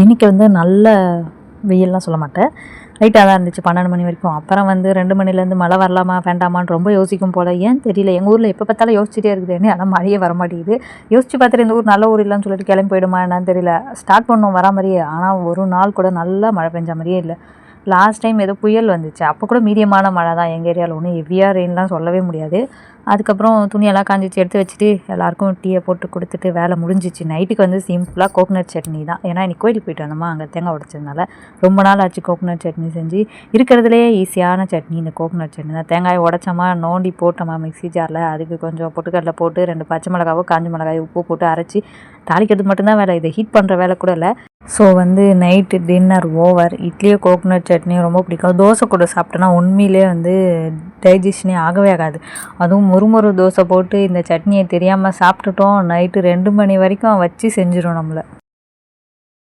இன்றைக்கி வந்து நல்ல வெயில்லாம் சொல்ல மாட்டேன். லைட்டாக தான் இருந்துச்சு பன்னெண்டு மணி வரைக்கும். அப்புறம் வந்து ரெண்டு மணிலேருந்து மழை வரலாமா வேண்டாமான்னு ரொம்ப யோசிக்கும் போல். ஏன் தெரியல எங்கள் ஊரில் எப்போ பார்த்தாலும் யோசிச்சுட்டே இருக்குதுன்னு ஆனால் மழையே வர மாட்டேங்குது. யோசிச்சு பார்த்துட்டு இந்த ஊர் நல்ல ஊர் இல்லைன்னு சொல்லிட்டு கிளம்பி போயிடுமா என்னன்னு தெரியல. ஸ்டார்ட் பண்ணோம் வரா மாதிரியே ஆனால் ஒரு நாள் கூட நல்லா மழை பெஞ்ச மாதிரியே இல்லை. லாஸ்ட் டைம் ஏதோ புயல் வந்துச்சு. அப்போ கூட மீடியமான மழை தான். எங்கள் ஏரியாவில் ஒன்றும் ஹெவியாக ரெயின்லாம் சொல்லவே முடியாது. அதுக்கப்புறம் துணியெல்லாம் காஞ்சிச்சு எடுத்து வச்சுட்டு எல்லாருக்கும் டீயை போட்டு கொடுத்துட்டு வேலை முடிஞ்சிச்சு. நைட்டுக்கு வந்து சிம்பிளாக கோகனட் சட்னி தான். ஏன்னா இன்னைக்கு கோயிலுக்கு போயிட்டு வந்தோமா அங்கே தேங்காய் உடைச்சதுனால. ரொம்ப நாள் ஆச்சு கோகனட் சட்னி செஞ்சு. இருக்கிறதுலே ஈஸியான சட்னி இந்த கோகனட் சட்னி தான். தேங்காயை உடச்சோமா நோண்டி போட்டோமா மிக்ஸி ஜாரில் அதுக்கு கொஞ்சம் பொட்டுக்கடலை போட்டு ரெண்டு பச்சை மிளகாவோ காஞ்ச மிளகாய் உப்பு போட்டு அரைச்சி தாளிக்கிறது மட்டும்தான் வேலை. இதை ஹீட் பண்ணுற வேலை கூட இல்லை. ஸோ வந்து நைட்டு டின்னர் ஓவர் இட்லியோ கோகோனட் சட்னியும் ரொம்ப பிடிக்கும். தோசை கூட சாப்பிட்டோன்னா உண்மையிலே வந்து டைஜஷனே ஆகவே ஆகாது. அதுவும் முறுமுறு தோசை போட்டு இந்த சட்னியை தெரியாமல் சாப்பிட்டுட்டோம். நைட்டு ரெண்டு மணி வரைக்கும் வச்சு செஞ்சிடும் நம்மளை.